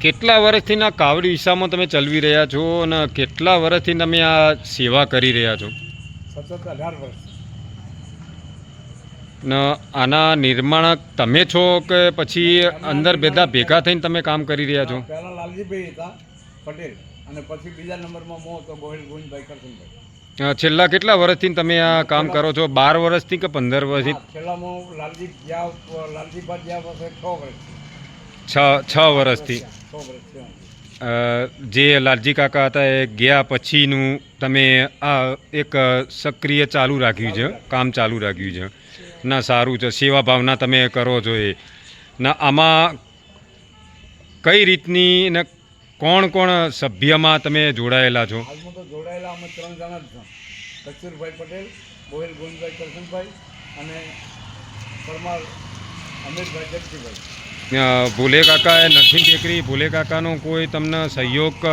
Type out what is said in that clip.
કેટલા વર્ષથી ના કાવડી વિસામાં તમે ચલવી રહ્યા છો અને કેટલા વર્ષથી તમે આ સેવા કરી રહ્યા છો? સતત અઢાર વર્ષ. ને આના નિર્માણક તમે છો કે પછી અંદર બધા ભેગા થઈને તમે કામ કરી રહ્યા છો? પહેલા લાલજીભાઈ હતા પટેલ. અને પછી બીજા નંબરમાં મો હતો ગોહિલ ગોવિંદભાઈ કરશનભાઈ. છેલ્લા કેટલા વર્ષથી તમે આ કામ કરો છો? બાર વર્ષથી કે પંદર વર્ષથી? છેલ્લામાં લાલજી ગયા લાલજીભાઈ વર્ષ છ વર્ષથી. છ છ છે જે લાલજી કાકા હતા એ ગયા પછીનું તમે આ એક સક્રિય ચાલુ રાખ્યું છે, કામ ચાલુ રાખ્યું છે. ના, સારું છે. સેવા ભાવના તમે કરો છો એ. ના, આમાં કઈ રીતની ને કોણ કોણ સભ્યમાં તમે જોડાયેલા છો? જોડાયેલા અને પરમાર અમિતભાઈ જગજીભાઈ. ભોલે કાકા એ નરસિંહ ટેકરી ભોલે કાકાનો કોઈ તમને સહયોગ